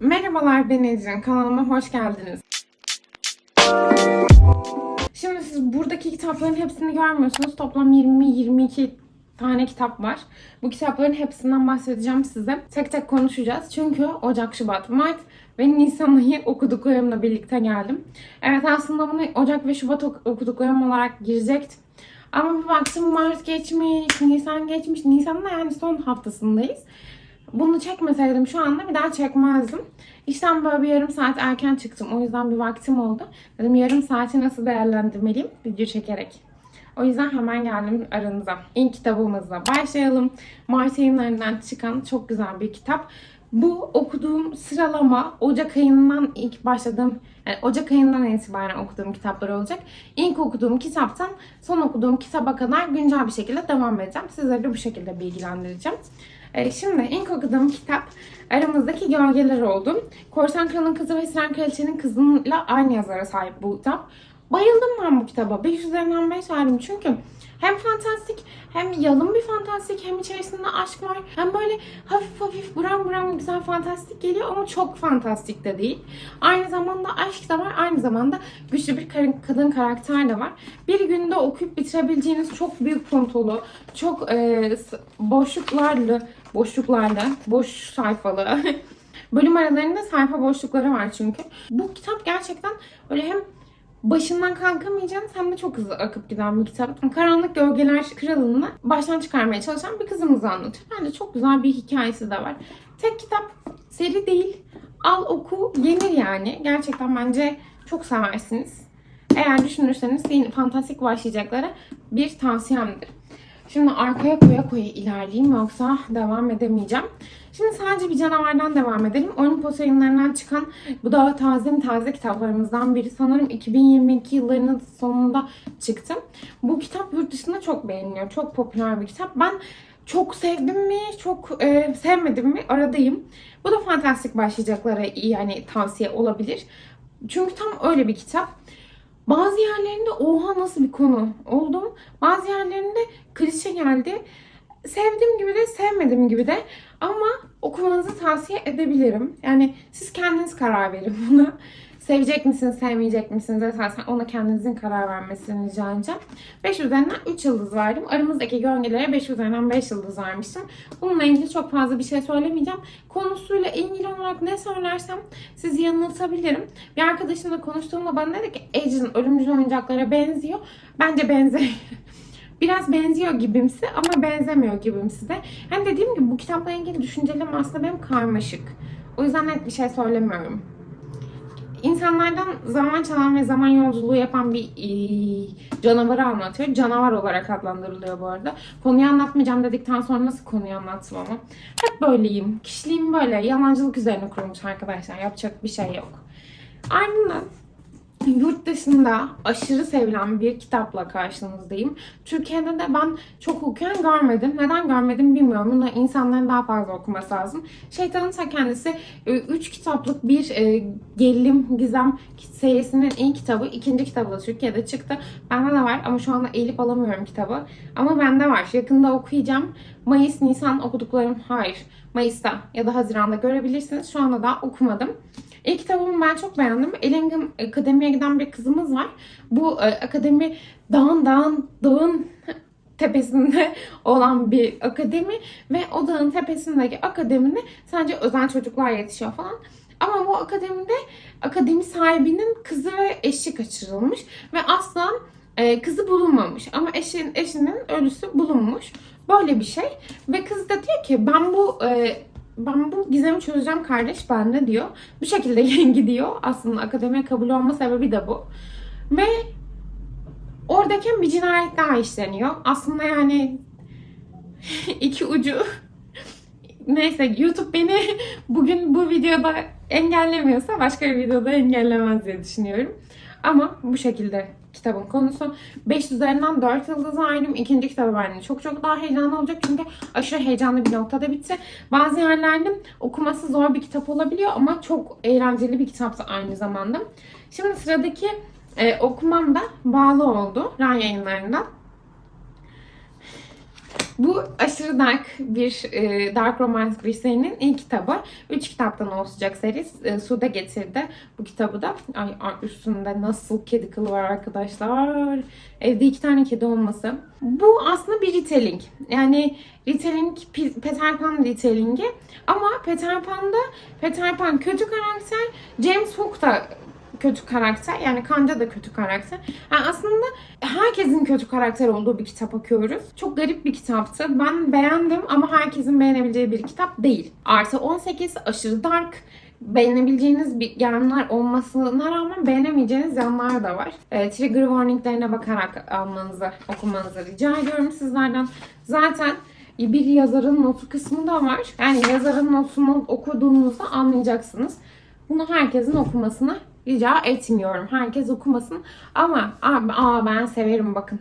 Merhabalar ben Ecrin. Kanalıma hoş geldiniz. Şimdi siz buradaki kitapların hepsini görmüyorsunuz. Toplam 20-22 tane kitap var. Bu kitapların hepsinden bahsedeceğim size. Tek tek konuşacağız. Çünkü Ocak, Şubat, Mart ve Nisan ayı okuduklarımla birlikte geldim. Evet aslında bunu Ocak ve Şubat ok- okuduklarım olarak girecektim. Ama bir baktım Mart geçmiş, Nisan geçmiş. Nisan'ın da yani son haftasındayız. Bunu çekmeseydim şu anda bir daha çekmezdim. İşten böyle bir yarım saat erken çıktım. O yüzden bir vaktim oldu. Dedim yarım saati nasıl değerlendirmeliyim? Video çekerek. O yüzden hemen geldim aranıza. İlk kitabımızla başlayalım. Mart yayınlarından çıkan çok güzel bir kitap. Bu okuduğum sıralama Ocak ayından ilk başladığım, yani Ocak ayından itibaren okuduğum kitaplar olacak. İlk okuduğum kitaptan son okuduğum kitaba kadar güncel bir şekilde devam edeceğim. Sizleri de bu şekilde bilgilendireceğim. Ee, Şimdi ilk okuduğum kitap aramızdaki gölgeler oldu. Korsan Kralın Kızı ve Siren Kraliçenin Kızı'yla aynı yazara sahip bu kitap. Bayıldım ben bu kitaba. 5 üzerinden 5 verdim çünkü hem fantastik hem yalın bir fantastik hem içerisinde aşk var. Hem böyle hafif hafif buram buram güzel fantastik geliyor ama çok fantastik de değil. Aynı zamanda aşk da var. Aynı zamanda güçlü bir kadın karakter de var. Bir günde okuyup bitirebileceğiniz çok büyük fontolu, çok e, s- boşluklarla, boş sayfalı bölüm aralarında sayfa boşlukları var çünkü. Bu kitap gerçekten böyle hem başından kalkamayacağınız hem de çok hızlı akıp giden bir kitap. Karanlık Gölgeler Kralı'nı baştan çıkarmaya çalışan bir kızımızı anlatıyor. Bence çok güzel bir hikayesi de var. Tek kitap seri değil. Al oku yenir yani. Gerçekten bence çok seversiniz. Eğer düşünürseniz fantastik başlayacaklara bir tavsiyemdir. Şimdi arkaya koya koya ilerleyeyim yoksa devam edemeyeceğim. Şimdi sadece bir canavardan devam edelim. Olimpos yayınlarından çıkan bu da taze taze kitaplarımızdan biri. Sanırım 2022 yıllarının sonunda çıktı. Bu kitap yurt dışında çok beğeniliyor. Çok popüler bir kitap. Ben çok sevdim mi, çok e, sevmedim mi aradayım. Bu da fantastik başlayacaklara yani tavsiye olabilir. Çünkü tam öyle bir kitap. Bazı yerlerinde oha nasıl bir konu oldum. Bazı yerlerinde klişe geldi. Sevdiğim gibi de sevmediğim gibi de ama okumanızı tavsiye edebilirim. Yani siz kendiniz karar verin buna. Sevecek misiniz, sevmeyecek misiniz esasen ona kendinizin karar vermesini rica edeceğim. 5 üzerinden 3 yıldız verdim. Aramızdaki gölgelere 5 üzerinden 5 yıldız vermiştim. Bununla ilgili çok fazla bir şey söylemeyeceğim. Konusuyla ilgili olarak ne söylersem sizi yanıltabilirim. Bir arkadaşımla konuştuğumda bana dedi ki Ecin ölümcül oyuncaklara benziyor. Bence benziyor. Biraz benziyor gibimsi ama benzemiyor gibimsi de. Hani dediğim gibi bu kitapla ilgili düşüncelerim aslında benim karmaşık. O yüzden net bir şey söylemiyorum. İnsanlardan zaman çalan ve zaman yolculuğu yapan bir eee, canavarı anlatıyor. Canavar olarak adlandırılıyor bu arada. Konuyu anlatmayacağım dedikten sonra nasıl konuyu anlattım. Hep böyleyim. Kişiliğim böyle. Yalancılık üzerine kurulmuş arkadaşlar. Yapacak bir şey yok. Ardından yurt dışında aşırı sevilen bir kitapla karşınızdayım. Türkiye'de de ben çok okuyan görmedim. Neden görmedim bilmiyorum. Bunu insanların daha fazla okuması lazım. Şeytanın ta kendisi 3 kitaplık bir e, gerilim gizem serisinin ilk kitabı. ikinci kitabı da Türkiye'de çıktı. Bende de var ama şu anda eğilip alamıyorum kitabı. Ama bende var. Yakında okuyacağım. Mayıs, Nisan okuduklarım hayır. Mayıs'ta ya da Haziran'da görebilirsiniz. Şu anda daha okumadım. İlk kitabımı ben çok beğendim. Ellingham Akademi'ye giden bir kızımız var. Bu e, akademi dağın dağın dağın tepesinde olan bir akademi ve o dağın tepesindeki akademide sadece özel çocuklar yetişiyor falan. Ama bu akademide akademi sahibinin kızı ve eşi kaçırılmış ve asla e, kızı bulunmamış ama eşin eşinin ölüsü bulunmuş. Böyle bir şey ve kız da diyor ki ben bu e, ben bu gizemi çözeceğim kardeş bende diyor. Bu şekilde gidiyor. Aslında akademiye kabul olma sebebi de bu. Ve oradayken bir cinayet daha işleniyor. Aslında yani iki ucu Neyse YouTube beni bugün bu videoda engellemiyorsa başka bir videoda engellemez diye düşünüyorum. Ama bu şekilde kitabın konusu. 5 üzerinden 4 yıldız verdim. İkinci kitabı bence çok çok daha heyecanlı olacak. Çünkü aşırı heyecanlı bir noktada bitti. Bazı yerlerde okuması zor bir kitap olabiliyor ama çok eğlenceli bir kitaptı aynı zamanda. Şimdi sıradaki e, okumam da bağlı oldu. Ran yayınlarından. Bu aşırı dark bir e, dark romance bir serinin ilk kitabı. Üç kitaptan oluşacak seri. E, Sude getirdi bu kitabı da. Ay ay, üstünde nasıl kedi kılı var arkadaşlar. Evde iki tane kedi olması. Bu aslında bir retelling. Yani retelling Pe- Peter Pan retelling'i. Ama Peter Pan'da Peter Pan kötü karakter. James Hook da kötü karakter. Yani Kanca da kötü karakter. Yani aslında herkesin kötü karakter olduğu bir kitap okuyoruz. Çok garip bir kitaptı. Ben beğendim ama herkesin beğenebileceği bir kitap değil. Artı 18 aşırı dark beğenebileceğiniz bir yanlar olmasına rağmen beğenemeyeceğiniz yanlar da var. E, trigger warninglerine bakarak almanızı, okumanızı rica ediyorum sizlerden. Zaten bir yazarın notu kısmı da var. Yani yazarın notunu okuduğunuzda anlayacaksınız. Bunu herkesin okumasını rica etmiyorum. Herkes okumasın. Ama aa ben severim bakın.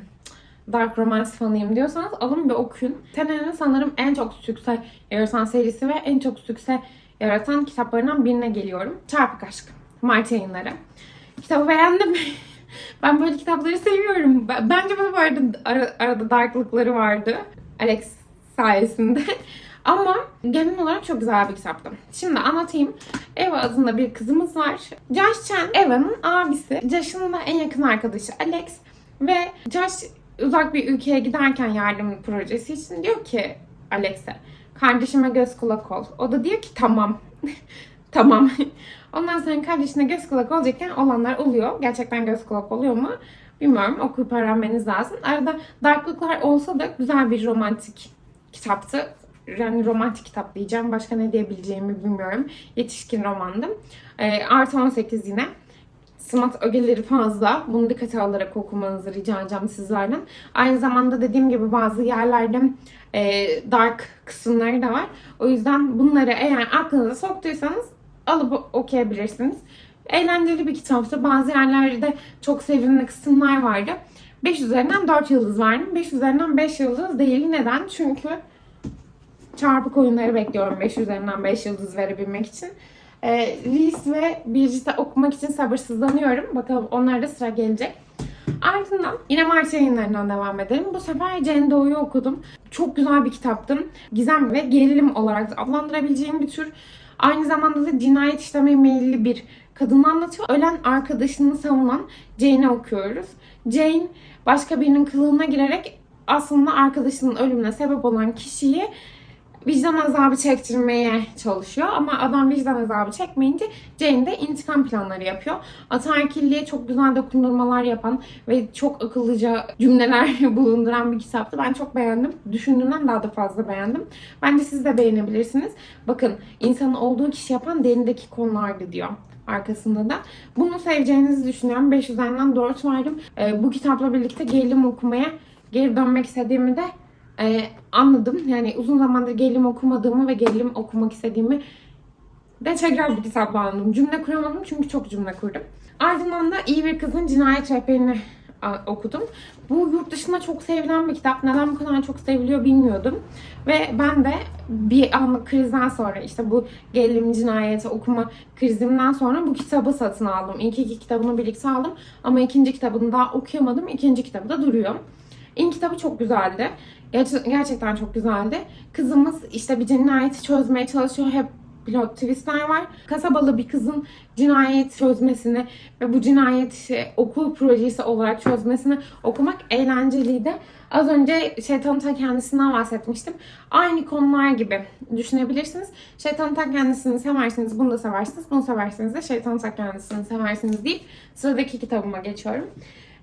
Dark Romance fanıyım diyorsanız alın bir okuyun. Senenin sanırım en çok sükse yaratan serisi ve en çok sükse yaratan kitaplarından birine geliyorum. Çarpık Aşk. Mart yayınları. Kitabı beğendim. ben böyle kitapları seviyorum. Ben- Bence bu arada ara- arada darklıkları vardı. Alex sayesinde. Ama genel olarak çok güzel bir kitaptı. Şimdi anlatayım. Eva adında bir kızımız var. Josh Chen, Eva'nın abisi. Josh'ın da en yakın arkadaşı Alex. Ve Josh uzak bir ülkeye giderken yardım projesi için diyor ki Alex'e kardeşime göz kulak ol. O da diyor ki tamam. tamam. Ondan sonra kardeşine göz kulak olacakken olanlar oluyor. Gerçekten göz kulak oluyor mu? Bilmiyorum. Okuyup öğrenmeniz lazım. Arada darklıklar olsa da güzel bir romantik kitaptı. Yani romantik kitap diyeceğim. Başka ne diyebileceğimi bilmiyorum. Yetişkin romandım. Ee, artı 18 yine. Smart ögeleri fazla. Bunu dikkate alarak okumanızı rica edeceğim sizlerden. Aynı zamanda dediğim gibi bazı yerlerde e, dark kısımları da var. O yüzden bunları eğer aklınıza soktuysanız alıp okuyabilirsiniz. Eğlenceli bir kitaptı. Bazı yerlerde çok sevimli kısımlar vardı. 5 üzerinden 4 yıldız verdim. 5 üzerinden 5 yıldız değil. Neden? Çünkü çarpık oyunları bekliyorum 5 üzerinden 5 yıldız verebilmek için. Ee, Reese ve Bridget'i okumak için sabırsızlanıyorum. Bakalım onlara da sıra gelecek. Ardından yine Mart yayınlarından devam edelim. Bu sefer Jane Doe'yu okudum. Çok güzel bir kitaptı. Gizem ve gerilim olarak adlandırabileceğim bir tür. Aynı zamanda da cinayet işlemeye meyilli bir kadını anlatıyor. Ölen arkadaşını savunan Jane'i okuyoruz. Jane başka birinin kılığına girerek aslında arkadaşının ölümüne sebep olan kişiyi vicdan azabı çektirmeye çalışıyor. Ama adam vicdan azabı çekmeyince Jane de intikam planları yapıyor. Ataerkilliğe çok güzel dokundurmalar yapan ve çok akıllıca cümleler bulunduran bir kitaptı. Ben çok beğendim. Düşündüğümden daha da fazla beğendim. Bence siz de beğenebilirsiniz. Bakın insanın olduğu kişi yapan derindeki konulardı diyor arkasında da. Bunu seveceğinizi düşünüyorum. 5 üzerinden 4 verdim. Ee, bu kitapla birlikte gerilim okumaya geri dönmek istediğimi de e, anladım. Yani uzun zamandır gerilim okumadığımı ve gerilim okumak istediğimi de tekrar bir kitapla anladım. Cümle kuramadım çünkü çok cümle kurdum. Ardından da iyi bir kızın cinayet rehberini okudum. Bu yurt dışında çok sevilen bir kitap. Neden bu kadar çok seviliyor bilmiyordum. Ve ben de bir anlık krizden sonra işte bu gerilim cinayeti okuma krizimden sonra bu kitabı satın aldım. İlk iki kitabını birlikte aldım. Ama ikinci kitabını daha okuyamadım. İkinci kitabı da duruyor. İlk kitabı çok güzeldi. Ger- gerçekten çok güzeldi. Kızımız işte bir cinayeti çözmeye çalışıyor. Hep plot twistler var. Kasabalı bir kızın cinayet çözmesini ve bu cinayeti okul projesi olarak çözmesini okumak eğlenceliydi. Az önce Şeytanın Ta Kendisinden bahsetmiştim. Aynı konular gibi düşünebilirsiniz. Şeytanın Ta Kendisini seversiniz, bunu da seversiniz. Bunu seversiniz de Şeytanın Ta Kendisini seversiniz deyip sıradaki kitabıma geçiyorum.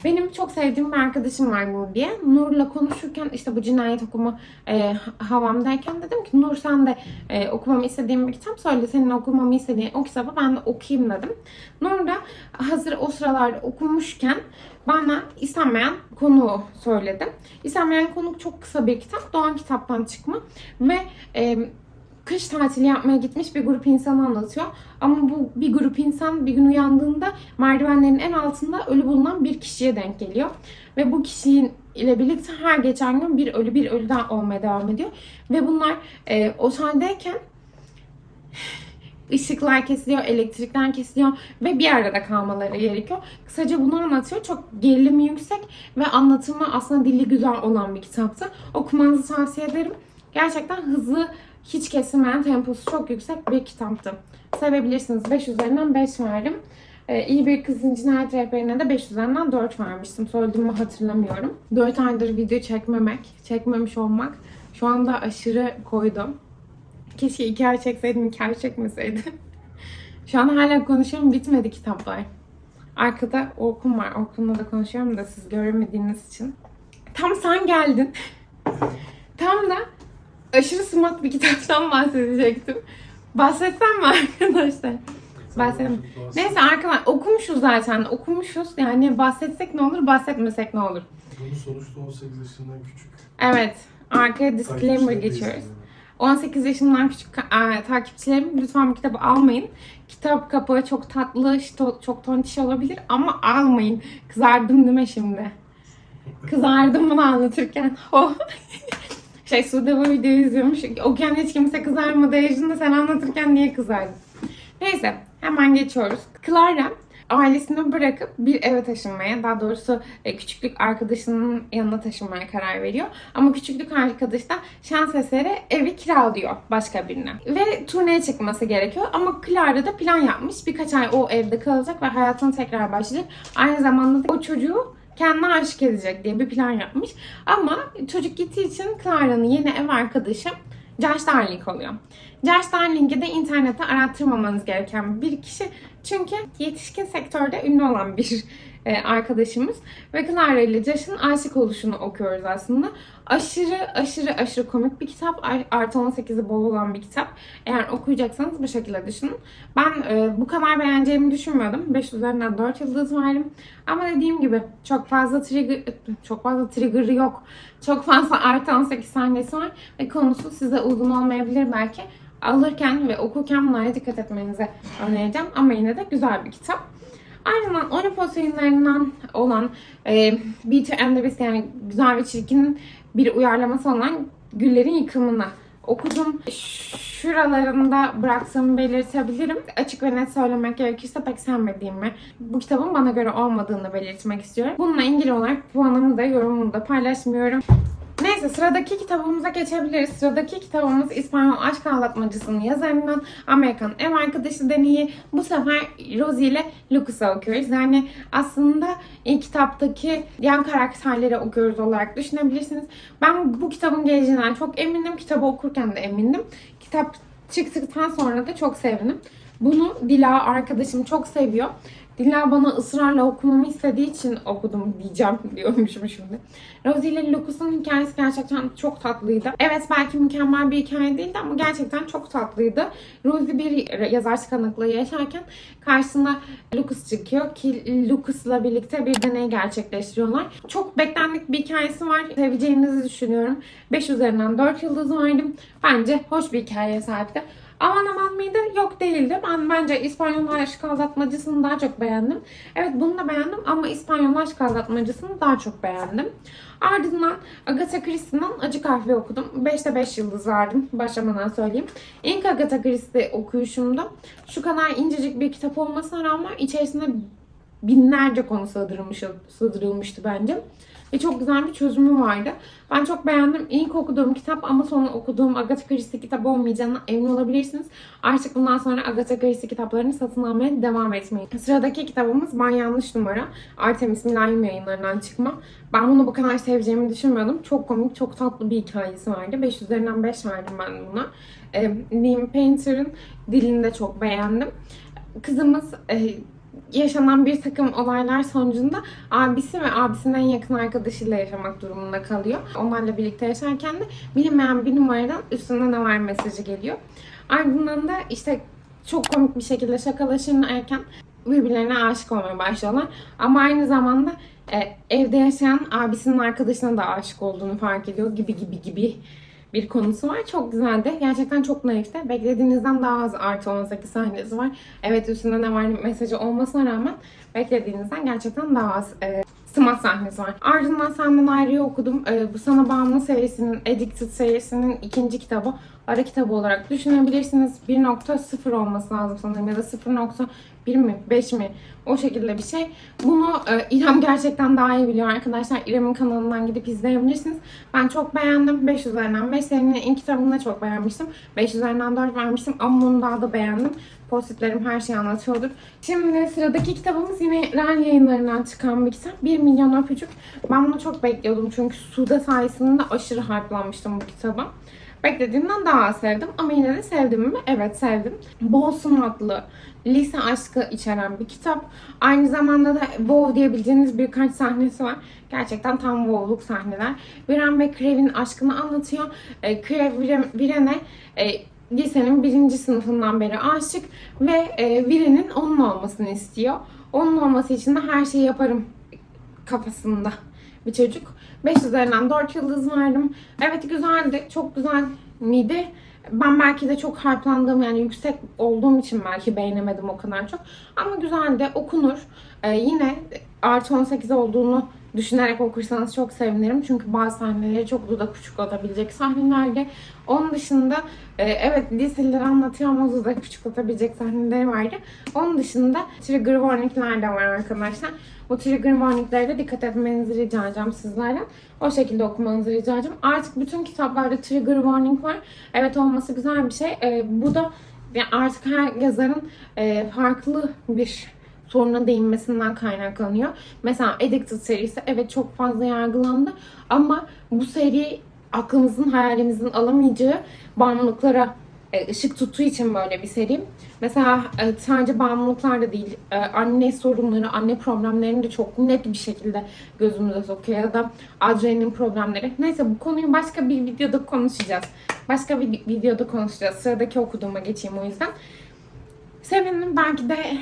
Benim çok sevdiğim bir arkadaşım var Nur diye. Nur'la konuşurken işte bu cinayet okuma e, havamdayken dedim ki Nur sen de e, okumamı istediğin bir kitap söyle. Senin okumamı istediğin o kitabı ben de okuyayım dedim. Nur da hazır o sıralarda okumuşken bana istenmeyen konuğu söyledi. İstenmeyen konuk çok kısa bir kitap. Doğan kitaptan çıkma. Ve e, kış tatili yapmaya gitmiş bir grup insanı anlatıyor. Ama bu bir grup insan bir gün uyandığında merdivenlerin en altında ölü bulunan bir kişiye denk geliyor. Ve bu kişinin ile birlikte her geçen gün bir ölü bir ölü daha olmaya devam ediyor. Ve bunlar e, oteldeyken ışıklar kesiliyor, elektrikler kesiliyor ve bir arada kalmaları gerekiyor. Kısaca bunu anlatıyor. Çok gerilimi yüksek ve anlatımı aslında dili güzel olan bir kitaptı. Okumanızı tavsiye ederim. Gerçekten hızlı, hiç kesilmeyen temposu çok yüksek bir kitaptı. Sevebilirsiniz. 5 üzerinden 5 verdim. Ee, iyi bir kızın cinayet rehberine de 5 üzerinden 4 vermiştim. Söylediğimi hatırlamıyorum. 4 aydır video çekmemek, çekmemiş olmak şu anda aşırı koydum. Keşke 2 ay çekseydim, 2 ay çekmeseydim. şu an hala konuşuyorum, bitmedi kitaplar. Arkada Orkun var. Orkun'la da konuşuyorum da siz göremediğiniz için. Tam sen geldin. Tam da aşırı smart bir kitaptan bahsedecektim. Bahsetsem mi arkadaşlar? Bahsedeyim. Neyse arkadaşlar okumuşuz zaten. Okumuşuz. Yani bahsetsek ne olur, bahsetmesek ne olur? Bunu sonuçta 18 yaşından küçük. Evet. Arkaya disclaimer geçiyoruz. izliyor. 18 yaşından küçük e, takipçilerim lütfen bu kitabı almayın. Kitap kapağı çok tatlı, işte çok tontiş olabilir ama almayın. Kızardım değil mi şimdi? Kızardım bunu anlatırken. Şey Sude bu videoyu izliyormuş. Okuyan hiç kimse kızarmadı. Ejin'de sen anlatırken niye kızardın? Neyse hemen geçiyoruz. Clara ailesini bırakıp bir eve taşınmaya, daha doğrusu e, küçüklük arkadaşının yanına taşınmaya karar veriyor. Ama küçüklük arkadaş da şans eseri evi kiralıyor başka birine. Ve turneye çıkması gerekiyor. Ama Clara da plan yapmış. Birkaç ay o evde kalacak ve hayatına tekrar başlayacak. Aynı zamanda da o çocuğu kendine aşık edecek diye bir plan yapmış. Ama çocuk gittiği için Clara'nın yeni ev arkadaşı Josh Darling oluyor. Josh Darling'i de internette arattırmamanız gereken bir kişi. Çünkü yetişkin sektörde ünlü olan bir arkadaşımız. Ve Clara ile Josh'ın aşık oluşunu okuyoruz aslında. Aşırı aşırı aşırı komik bir kitap. Ar- Artı 18'i bol olan bir kitap. Eğer okuyacaksanız bu şekilde düşünün. Ben e, bu kadar beğeneceğimi düşünmüyordum. 5 üzerinden 4 yıldız verdim. Ama dediğim gibi çok fazla trigger çok fazla trigger yok. Çok fazla artı 18 sahnesi var ve konusu size uygun olmayabilir belki. Alırken ve okurken bunlara dikkat etmenizi önereceğim. Ama yine de güzel bir kitap. Ardından Olympus yayınlarından olan e, Beauty and the Beast yani Güzel ve Çirkin'in bir uyarlaması olan Güllerin Yıkımını okudum. Şuralarında bıraktığımı belirtebilirim. Açık ve net söylemek gerekirse pek sevmediğimi, bu kitabın bana göre olmadığını belirtmek istiyorum. Bununla ilgili olarak puanımı da yorumumu da paylaşmıyorum. Neyse sıradaki kitabımıza geçebiliriz. Sıradaki kitabımız İspanyol Aşk Anlatmacısının yazarından Amerikan Ev Arkadaşı Deneyi. Bu sefer Rosie ile Lucas'ı okuyoruz. Yani aslında ilk kitaptaki yan karakterleri okuyoruz olarak düşünebilirsiniz. Ben bu kitabın geleceğinden çok eminim. Kitabı okurken de emindim. Kitap çıktıktan sonra da çok sevindim. Bunu Dila arkadaşım çok seviyor. Dila bana ısrarla okumamı istediği için okudum diyeceğim diyormuşum şimdi. Rosie ile Lucas'ın hikayesi gerçekten çok tatlıydı. Evet belki mükemmel bir hikaye değildi ama gerçekten çok tatlıydı. Rosie bir yazar tıkanıklığı yaşarken karşısına Lucas çıkıyor ki Lucas'la birlikte bir deney gerçekleştiriyorlar. Çok beklendik bir hikayesi var. Seveceğinizi düşünüyorum. 5 üzerinden 4 yıldız verdim. Bence hoş bir hikayeye sahipti. Aman aman mıydı? Yok değildi. Ben bence İspanyol aşk aldatmacısını daha çok beğendim. Evet bunu da beğendim ama İspanyol aşk aldatmacısını daha çok beğendim. Ardından Agatha Christie'den Acı Kahve okudum. 5'te 5 yıldız verdim. Başlamadan söyleyeyim. İlk Agatha Christie okuyuşumda şu kadar incecik bir kitap olmasına rağmen içerisinde binlerce konu sığdırılmış, sığdırılmıştı bence. Ve çok güzel bir çözümü vardı. Ben çok beğendim. İlk okuduğum kitap ama sonra okuduğum Agatha Christie kitabı olmayacağına emin olabilirsiniz. Artık bundan sonra Agatha Christie kitaplarını satın almaya devam etmeyin. Sıradaki kitabımız Ben Yanlış Numara. Artemis Millennium yayınlarından çıkma. Ben bunu bu kadar seveceğimi düşünmüyordum. Çok komik, çok tatlı bir hikayesi vardı. 5 üzerinden 5 verdim ben buna. Ee, Liam Painter'ın dilini de çok beğendim. Kızımız e, yaşanan bir takım olaylar sonucunda abisi ve abisinin en yakın arkadaşıyla yaşamak durumunda kalıyor. Onlarla birlikte yaşarken de bilinmeyen bir numaradan üstünde ne var mesajı geliyor. Ardından da işte çok komik bir şekilde şakalaşırken birbirlerine aşık olmaya başlıyorlar. Ama aynı zamanda e, evde yaşayan abisinin arkadaşına da aşık olduğunu fark ediyor gibi gibi gibi bir konusu var. Çok güzeldi. Gerçekten çok naifti. Beklediğinizden daha az artı 18 sahnesi var. Evet üstünde ne var mesajı olmasına rağmen beklediğinizden gerçekten daha az e, smart sahnesi var. Ardından Senden Ayrı'yı okudum. E, bu Sana Bağımlı serisinin, Addicted serisinin ikinci kitabı. Ara kitabı olarak düşünebilirsiniz. 1.0 olması lazım sanırım ya da 0.1 mi 5 mi o şekilde bir şey. Bunu e, İrem gerçekten daha iyi biliyor arkadaşlar. İrem'in kanalından gidip izleyebilirsiniz. Ben çok beğendim. 5 üzerinden 5 serinin ilk kitabını da çok beğenmiştim. 5 üzerinden 4 vermiştim ama bunu daha da beğendim. Postitlerim her şeyi anlatıyordur. Şimdi sıradaki kitabımız yine Ren yayınlarından çıkan bir kitap. 1 milyon öpücük. Ben bunu çok bekliyordum çünkü Sude sayesinde aşırı hype'lanmıştım bu kitaba. Beklediğimden daha sevdim ama yine de sevdim mi? Evet sevdim. Bol sunatlı, lise aşkı içeren bir kitap. Aynı zamanda da wow diyebileceğiniz birkaç sahnesi var. Gerçekten tam wow'luk sahneler. Viren ve Krev'in aşkını anlatıyor. E, Krev Viren- Viren'e e, lisenin birinci sınıfından beri aşık ve e, Viren'in onun olmasını istiyor. Onun olması için de her şeyi yaparım kafasında bir çocuk. 5 üzerinden 4 yıldız verdim. Evet güzeldi. Çok güzel miydi? Ben belki de çok hype'landığım yani yüksek olduğum için belki beğenemedim o kadar çok. Ama güzeldi. Okunur. Ee, yine artı 18 olduğunu düşünerek okursanız çok sevinirim. Çünkü bazı sahneleri çok dudak uçuklatabilecek sahnelerde. Onun dışında e, evet liseleri anlatıyor ama dudak uçuklatabilecek sahneleri vardı. Onun dışında trigger warningler de var arkadaşlar. Bu trigger warninglere de dikkat etmenizi rica edeceğim sizlerden. O şekilde okumanızı rica edeceğim. Artık bütün kitaplarda trigger warning var. Evet olması güzel bir şey. Ee, bu da artık her yazarın e, farklı bir soruna değinmesinden kaynaklanıyor. Mesela Addicted serisi evet çok fazla yargılandı ama bu seri aklımızın hayalimizin alamayacağı bağımlılıklara e, ışık tuttuğu için böyle bir seri. Mesela e, sadece bağımlılıklar da değil, e, anne sorunları, anne problemlerini de çok net bir şekilde gözümüze sokuyor ya da adrenalin problemleri. Neyse bu konuyu başka bir videoda konuşacağız. Başka bir videoda konuşacağız. Sıradaki okuduğuma geçeyim o yüzden. Senenin belki de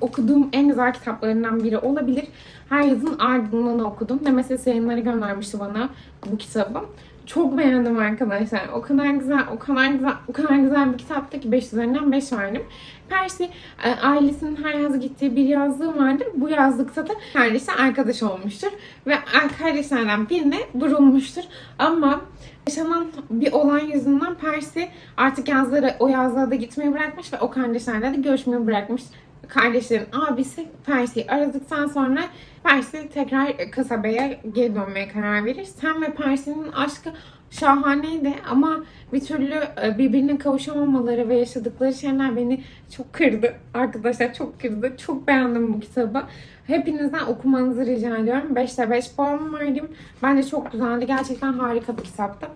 okuduğum en güzel kitaplarından biri olabilir. Her yazın ardından okudum. Nemesis yayınları göndermişti bana bu kitabı. Çok beğendim arkadaşlar. O kadar güzel, o kadar güzel, o kadar güzel bir kitaptı ki 5 üzerinden 5 verdim. Percy e, ailesinin her yaz gittiği bir yazlığı vardır. Bu yazlıkta da kardeşi arkadaş olmuştur. Ve kardeşlerden birine vurulmuştur. Ama yaşanan bir olay yüzünden Percy artık yazları o yazlığa da gitmeyi bırakmış ve o kardeşlerle de görüşmeyi bırakmış. Kardeşlerin abisi Percy'yi aradıktan sonra Percy tekrar kasabaya geri dönmeye karar verir. Sam ve Percy'nin aşkı şahaneydi ama bir türlü e, birbirine kavuşamamaları ve yaşadıkları şeyler beni çok kırdı. Arkadaşlar çok kırdı. Çok beğendim bu kitabı. Hepinizden okumanızı rica ediyorum. 5'te 5 puan verdim. Bence çok güzeldi. Gerçekten harika bir kitaptı.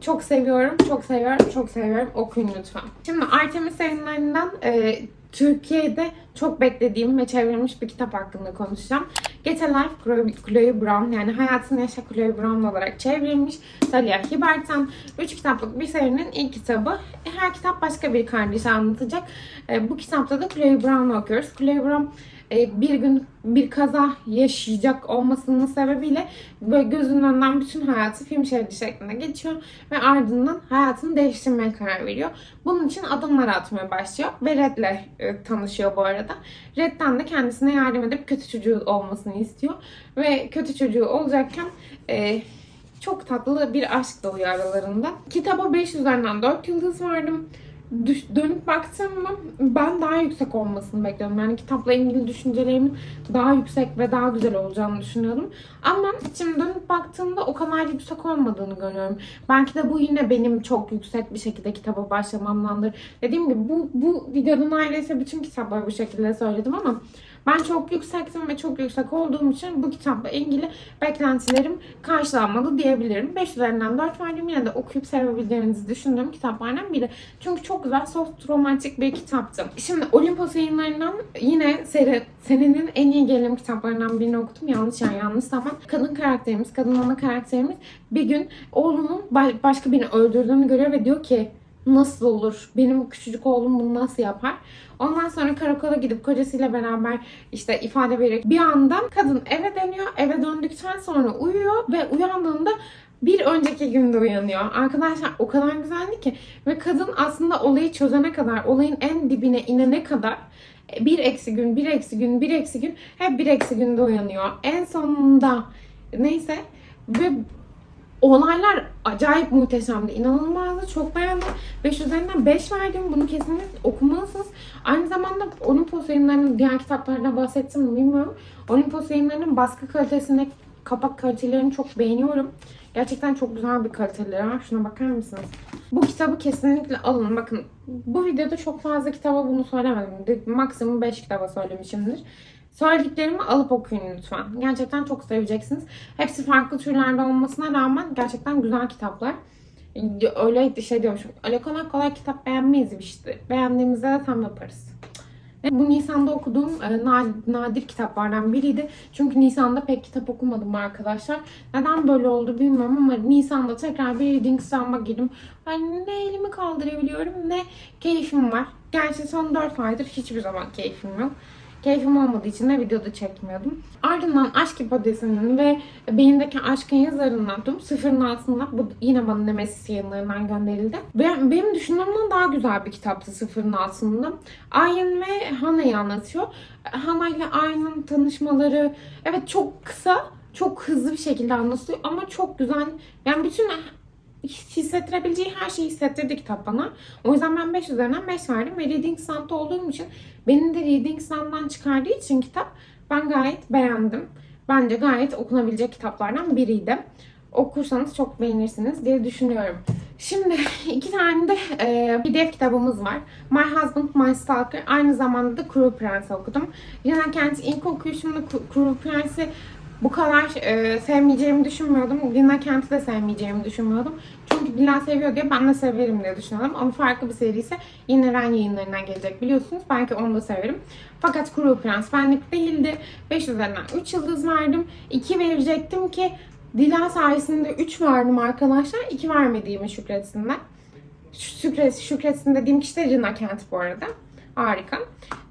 Çok seviyorum, çok seviyorum, çok seviyorum. Okuyun lütfen. Şimdi Artemis yayınlarından e, Türkiye'de çok beklediğim ve çevrilmiş bir kitap hakkında konuşacağım. Get a Life Chloe Brown yani Hayatını Yaşa Chloe Brown olarak çevrilmiş. Talia Hibert'ten 3 kitaplık bir serinin ilk kitabı. Her kitap başka bir kardeşi anlatacak. E, bu kitapta da Chloe Brown'u okuyoruz. Chloe Brown e, bir gün bir kaza yaşayacak olmasının sebebiyle böyle gözünün önünden bütün hayatı film şeridi şeklinde geçiyor ve ardından hayatını değiştirmeye karar veriyor. Bunun için adımlar atmaya başlıyor ve Red'le e, tanışıyor bu arada. Red'den de kendisine yardım edip kötü çocuğu olmasını istiyor ve kötü çocuğu olacakken e, çok tatlı bir aşk doğuyor aralarında. Kitaba 5 üzerinden 4 yıldız verdim düş, dönüp baktığımda ben daha yüksek olmasını bekliyorum. Yani kitapla ilgili düşüncelerimin daha yüksek ve daha güzel olacağını düşünüyordum. Ama şimdi dönüp baktığımda o kadar yüksek olmadığını görüyorum. Belki de bu yine benim çok yüksek bir şekilde kitaba başlamamdandır. Dediğim gibi bu, bu videoda neredeyse bütün kitapları bu şekilde söyledim ama ben çok yüksektim ve çok yüksek olduğum için bu kitapla ilgili beklentilerim karşılanmadı diyebilirim. 5 üzerinden 4 verdim. Yine de okuyup sevebileceğinizi düşündüğüm kitaplardan biri. Çünkü çok güzel, soft, romantik bir kitaptı. Şimdi Olimpos yayınlarından yine seri, senenin en iyi gerilim kitaplarından birini okudum. Yanlış yani yanlış zaman. Kadın karakterimiz, kadın ana karakterimiz bir gün oğlunun ba- başka birini öldürdüğünü görüyor ve diyor ki nasıl olur? Benim küçücük oğlum bunu nasıl yapar? Ondan sonra karakola gidip kocasıyla beraber işte ifade vererek bir anda kadın eve dönüyor. Eve döndükten sonra uyuyor ve uyandığında bir önceki günde uyanıyor. Arkadaşlar o kadar güzeldi ki ve kadın aslında olayı çözene kadar, olayın en dibine inene kadar bir eksi gün, bir eksi gün, bir eksi gün hep bir eksi günde uyanıyor. En sonunda neyse ve olaylar acayip muhteşemdi. İnanılmazdı. Çok beğendim. 5 üzerinden 5 verdim. Bunu kesinlikle okumalısınız. Aynı zamanda Olympus yayınlarının diğer kitaplarına bahsettim mi bilmiyorum. Olympus yayınlarının baskı kalitesinde kapak kalitelerini çok beğeniyorum. Gerçekten çok güzel bir kaliteleri var. Şuna bakar mısınız? Bu kitabı kesinlikle alın. Bakın bu videoda çok fazla kitaba bunu söylemedim. Maksimum 5 kitaba söylemişimdir. Söylediklerimi alıp okuyun lütfen. Gerçekten çok seveceksiniz. Hepsi farklı türlerde olmasına rağmen gerçekten güzel kitaplar. Öyle şey diyormuşum. Öyle kolay kolay kitap beğenmeyiz işte. Beğendiğimizde de tam yaparız. Bu Nisan'da okuduğum e, na- nadir kitaplardan biriydi. Çünkü Nisan'da pek kitap okumadım arkadaşlar. Neden böyle oldu bilmiyorum ama Nisan'da tekrar bir reading slam'a girdim. Ben ne elimi kaldırabiliyorum ne keyfim var. Gerçi son 4 aydır hiçbir zaman keyfim yok. Keyfim olmadığı için de videoda çekmiyordum. Ardından Aşk Hipotesi'nin ve Beyindeki Aşkın yazarından tüm sıfırın altında bu yine bana Nemesis yayınlarından gönderildi. Ben, benim düşündüğümden daha güzel bir kitaptı sıfırın altında. Ayn ve Hanna'yı anlatıyor. Hannah ile Ayn'ın tanışmaları evet çok kısa, çok hızlı bir şekilde anlatılıyor ama çok güzel. Yani bütün hissettirebileceği her şeyi hissettirdi kitap bana. O yüzden ben 5 üzerinden 5 verdim ve Reading Slum'da olduğum için benim de Reading Slum'dan çıkardığı için kitap ben gayet beğendim. Bence gayet okunabilecek kitaplardan biriydi. Okursanız çok beğenirsiniz diye düşünüyorum. Şimdi iki tane de e, PDF kitabımız var. My Husband, My Stalker. Aynı zamanda da Cruel Prince okudum. Lina Kent ilk okuyuşumda Cruel Prince'i bu kadar e, sevmeyeceğimi düşünmüyordum. Lina Kent'i de sevmeyeceğimi düşünmüyordum. Çünkü Lina seviyor diye ben de severim diye düşünüyordum. Ama farklı bir seri ise yine Ren yayınlarından gelecek biliyorsunuz. Belki onu da severim. Fakat Cruel Prince benlik değildi. 5 üzerinden 3 yıldız verdim. 2 verecektim ki Dila sayesinde 3 verdim arkadaşlar. 2 vermediğimi şükretsinler. Şükret, şükretsin dediğim kişi de Lina Kent bu arada. Harika.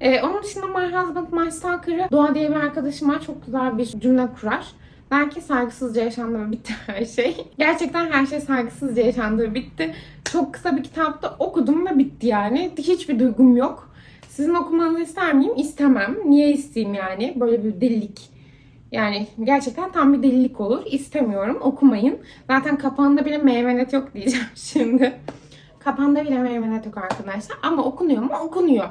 Ee, onun dışında My Husband, My Stalker'ı Doğa diye bir arkadaşım var. Çok güzel bir cümle kurar. Der ki saygısızca yaşandı ve bitti her şey. Gerçekten her şey saygısızca yaşandı ve bitti. Çok kısa bir kitapta okudum ve bitti yani. Hiçbir duygum yok. Sizin okumanızı ister miyim? İstemem. Niye isteyeyim yani? Böyle bir delilik. Yani gerçekten tam bir delilik olur. İstemiyorum. Okumayın. Zaten kapağında bile meymenet yok diyeceğim şimdi. Kapağında bile meymenet yok arkadaşlar. Ama okunuyor mu? Okunuyor.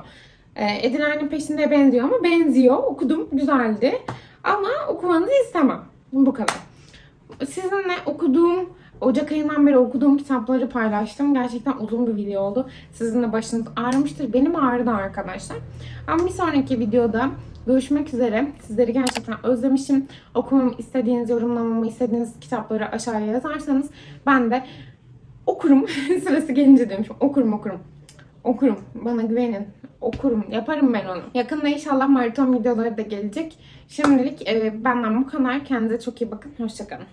Ee, Ediler'in peşinde benziyor mu? Benziyor. Okudum. Güzeldi. Ama okumanızı istemem. Bu kadar. Sizinle okuduğum Ocak ayından beri okuduğum kitapları paylaştım. Gerçekten uzun bir video oldu. Sizin de başınız ağrımıştır. Benim ağrıdı arkadaşlar. Ama bir sonraki videoda görüşmek üzere. Sizleri gerçekten özlemişim. Okumamı istediğiniz, yorumlamamı istediğiniz kitapları aşağıya yazarsanız ben de okurum. Sırası gelince diyormuşum. Okurum okurum. Okurum. Bana güvenin. Okurum. Yaparım ben onu. Yakında inşallah maraton videoları da gelecek. Şimdilik e, benden bu kadar. Kendinize çok iyi bakın. Hoşçakalın.